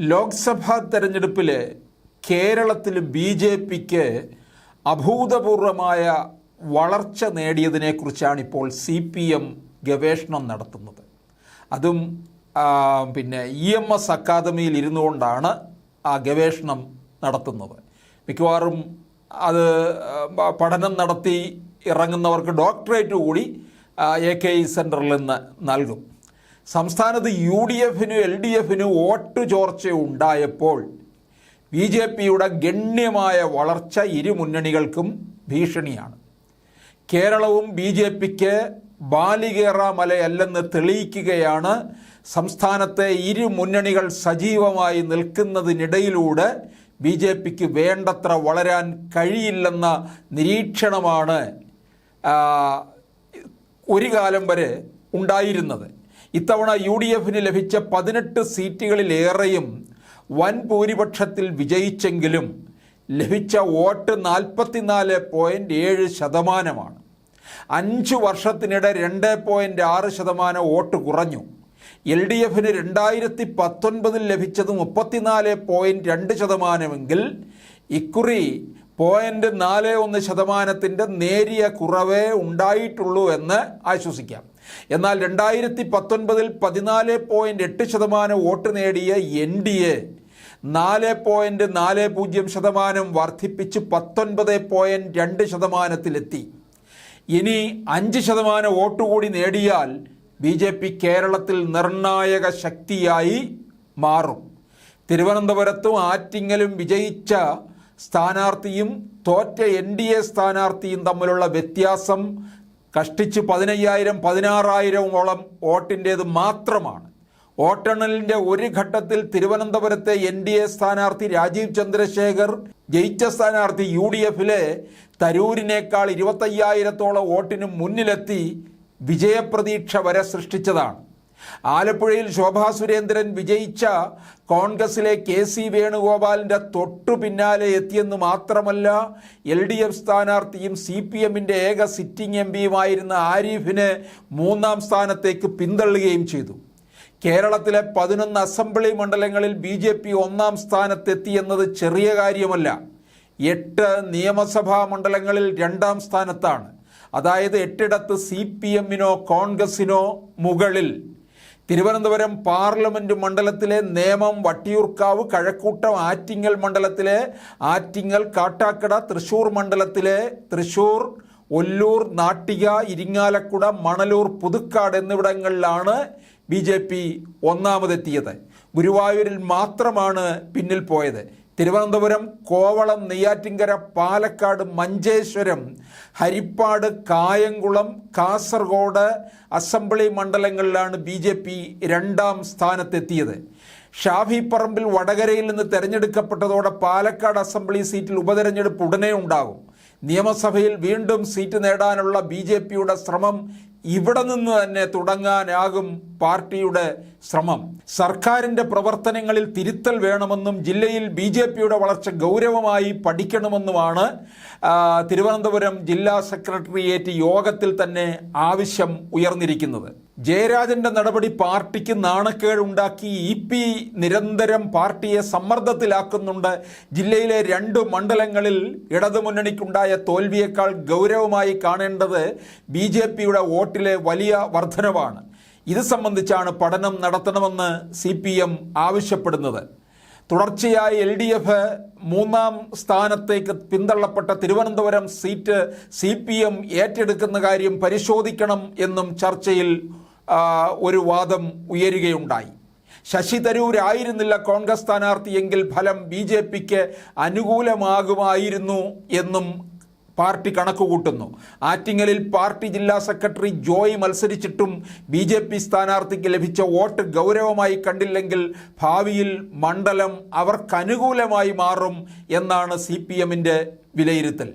ലോക്സഭാ തെരഞ്ഞെടുപ്പിൽ കേരളത്തിൽ B J പിക്ക് അഭൂതപൂർവമായ വളർച്ച നേടിയതിനെക്കുറിച്ചാണ് ഇപ്പോൾ സി പി എം ഗവേഷണം നടത്തുന്നത്. അതും പിന്നെ ഇ എം എസ് അക്കാദമിയിൽ ഇരുന്നു കൊണ്ടാണ് ആ ഗവേഷണം നടത്തുന്നത്. മിക്കവാറും അത് പഠനം നടത്തി ഇറങ്ങുന്നവർക്ക് ഡോക്ടറേറ്റ് കൂടി എ കെ ഇ സെന്ററിൽ നിന്ന് നൽകും. സംസ്ഥാനത്ത് യു ഡി എഫിനും എൽ ഡി എഫിനും വോട്ട് ചോർച്ച ഉണ്ടായപ്പോൾ ബി ജെ പിയുടെ ഗണ്യമായ വളർച്ച ഇരു മുന്നണികൾക്കും ഭീഷണിയാണ്. കേരളവും ബി ജെ പിക്ക് ബാലികേറ മലയല്ലെന്ന് തെളിയിക്കുകയാണ് സംസ്ഥാനത്തെ ഇരു മുന്നണികൾ സജീവമായി നിൽക്കുന്നതിനിടയിലൂടെ ബി ജെ പിക്ക് വേണ്ടത്ര വളരാൻ കഴിയില്ലെന്ന നിരീക്ഷണമാണ് ഒരു കാലം വരെ ഉണ്ടായിരുന്നത്. ഇത്തവണ യു ഡി എഫിന് ലഭിച്ച പതിനെട്ട് സീറ്റുകളിലേറെയും വൻ ഭൂരിപക്ഷത്തിൽ വിജയിച്ചെങ്കിലും ലഭിച്ച വോട്ട് നാൽപ്പത്തിനാല് പോയിന്റ് ഏഴ് ശതമാനമാണ്. അഞ്ച് വർഷത്തിനിടെ രണ്ട് പോയിന്റ് ആറ് ശതമാനം വോട്ട് കുറഞ്ഞു. എൽ ഡി എഫിന് രണ്ടായിരത്തി പത്തൊൻപതിൽ ലഭിച്ചത് മുപ്പത്തിനാല് പോയിന്റ് രണ്ട് ശതമാനമെങ്കിൽ ഇക്കുറി പോയിന്റ് നാല് ഒന്ന് ശതമാനത്തിന്റെ നേരിയ കുറവേ ഉണ്ടായിട്ടുള്ളൂ എന്ന് ആശ്വസിക്കാം. എന്നാൽ രണ്ടായിരത്തി പത്തൊൻപതിൽ പതിനാല് പോയിന്റ് എട്ട് ശതമാനം വോട്ട് നേടിയ എൻ ഡി എ നാല് പോയിന്റ് നാല് പൂജ്യം ശതമാനം വർദ്ധിപ്പിച്ച് പത്തൊൻപത് പോയിന്റ് രണ്ട് ശതമാനത്തിലെത്തി. ഇനി അഞ്ച് ശതമാനം വോട്ട് കൂടി നേടിയാൽ ബി ജെ പി കേരളത്തിൽ നിർണായക ശക്തിയായി മാറും. തിരുവനന്തപുരത്തും ആറ്റിങ്ങലും വിജയിച്ച സ്ഥാനാർത്ഥിയും തോറ്റ എൻ ഡി എ സ്ഥാനാർത്ഥിയും തമ്മിലുള്ള വ്യത്യാസം കഷ്ടിച്ച് പതിനയ്യായിരം പതിനാറായിരമോളം വോട്ടിന്റേത് മാത്രമാണ്. വോട്ടെണ്ണലിന്റെ ഒരു ഘട്ടത്തിൽ തിരുവനന്തപുരത്തെ എൻ ഡി എ സ്ഥാനാർത്ഥി രാജീവ് ചന്ദ്രശേഖർ ജയിച്ച സ്ഥാനാർത്ഥി യു ഡി എഫിലെ തരൂരിനേക്കാൾ ഇരുപത്തയ്യായിരത്തോളം വോട്ടിന് മുന്നിലെത്തി വിജയപ്രതീക്ഷ വരെ സൃഷ്ടിച്ചതാണ്. ആലപ്പുഴയിൽ ശോഭാ സുരേന്ദ്രൻ വിജയിച്ച കോൺഗ്രസിലെ കെ സി വേണുഗോപാലിന്റെ തൊട്ടു പിന്നാലെ എത്തിയെന്ന് മാത്രമല്ല എൽ ഡി എഫ് സ്ഥാനാർത്ഥിയും സി പി എമ്മിന്റെ ഏക സിറ്റിംഗ് എം പിയുമായിരുന്ന ആരിഫിനെ മൂന്നാം സ്ഥാനത്തേക്ക് പിന്തള്ളുകയും ചെയ്തു. കേരളത്തിലെ പതിനൊന്ന് അസംബ്ലി മണ്ഡലങ്ങളിൽ ബി ജെ പി ഒന്നാം സ്ഥാനത്തെത്തി എന്നത് ചെറിയ കാര്യമല്ല. എട്ട് നിയമസഭാ മണ്ഡലങ്ങളിൽ രണ്ടാം സ്ഥാനത്താണ്. അതായത് എട്ടിടത്ത് സി പി എമ്മിനോ കോൺഗ്രസിനോ മുകളിൽ. തിരുവനന്തപുരം പാർലമെന്റ് മണ്ഡലത്തിലെ നേമം വട്ടിയൂർക്കാവ് കഴക്കൂട്ടം ആറ്റിങ്ങൽ മണ്ഡലത്തിലെ ആറ്റിങ്ങൽ കാട്ടാക്കട തൃശൂർ മണ്ഡലത്തിലെ തൃശൂർ ഒല്ലൂർ നാട്ടിക ഇരിങ്ങാലക്കുട മണലൂർ പുതുക്കാട് എന്നിവിടങ്ങളിലാണ് ബി ജെ പി ഒന്നാമതെത്തിയത്. ഗുരുവായൂരിൽ മാത്രമാണ് പിന്നിൽ പോയത്. തിരുവനന്തപുരം കോവളം നെയ്യാറ്റിങ്കര പാലക്കാട് മഞ്ചേശ്വരം ഹരിപ്പാട് കായംകുളം കാസർഗോഡ് അസംബ്ലി മണ്ഡലങ്ങളിലാണ് ബി ജെ പി രണ്ടാം സ്ഥാനത്തെത്തിയത്. ഷാഫി പറമ്പിൽ വടകരയിൽ നിന്ന് തെരഞ്ഞെടുക്കപ്പെട്ടതോടെ പാലക്കാട് അസംബ്ലി സീറ്റിൽ ഉപതെരഞ്ഞെടുപ്പ് ഉടനെ ഉണ്ടാകും. നിയമസഭയിൽ വീണ്ടും സീറ്റ് നേടാനുള്ള ബി ജെ പിയുടെ ശ്രമം ഇവിടെ നിന്ന് തന്നെ തുടങ്ങാനാകും പാർട്ടിയുടെ ശ്രമം. സർക്കാരിന്റെ പ്രവർത്തനങ്ങളിൽ തിരുത്തൽ വേണമെന്നും ജില്ലയിൽ ബി ജെ പിയുടെ വളർച്ച ഗൗരവമായി പഠിക്കണമെന്നുമാണ് തിരുവനന്തപുരം ജില്ലാ സെക്രട്ടേറിയറ്റ് യോഗത്തിൽ തന്നെ ആവശ്യം ഉയർന്നിരിക്കുന്നത്. ജയരാജന്റെ നടപടി പാർട്ടിക്ക് നാണക്കേടുണ്ടാക്കി ഇ പി നിരന്തരം പാർട്ടിയെ സമ്മർദ്ദത്തിലാക്കുന്നുണ്ട്. ജില്ലയിലെ രണ്ട് മണ്ഡലങ്ങളിൽ ഇടതുമുന്നണിക്കുണ്ടായ തോൽവിയേക്കാൾ ഗൗരവമായി കാണേണ്ടത് ബി ജെ പിയുടെ വോട്ടിലെ വലിയ വർധനവാണ്. ഇത് സംബന്ധിച്ചാണ് പഠനം നടത്തണമെന്ന് സി പി എം ആവശ്യപ്പെടുന്നത്. തുടർച്ചയായി എൽ ഡി എഫ് മൂന്നാം സ്ഥാനത്തേക്ക് പിന്തള്ളപ്പെട്ട Thiruvananthapuram seat C P M ഏറ്റെടുക്കുന്ന കാര്യം പരിശോധിക്കണം എന്നും ചർച്ചയിൽ ഒരു വാദം ഉയരുകയുണ്ടായി. ശശി തരൂരായിരുന്നില്ല കോൺഗ്രസ് സ്ഥാനാർത്ഥിയെങ്കിൽ ഫലം ബി ജെ പിക്ക് അനുകൂലമാകുമായിരുന്നു എന്നും പാർട്ടി കണക്കുകൂട്ടുന്നു. ആറ്റിങ്ങലിൽ പാർട്ടി ജില്ലാ സെക്രട്ടറി ജോയ് മത്സരിച്ചിട്ടും ബി ജെ പി സ്ഥാനാർത്ഥിക്ക് ലഭിച്ച വോട്ട് ഗൗരവമായി കണ്ടില്ലെങ്കിൽ ഭാവിയിൽ മണ്ഡലം അവർക്കനുകൂലമായി മാറും എന്നാണ് സി പി എമ്മിന്റെ വിലയിരുത്തൽ.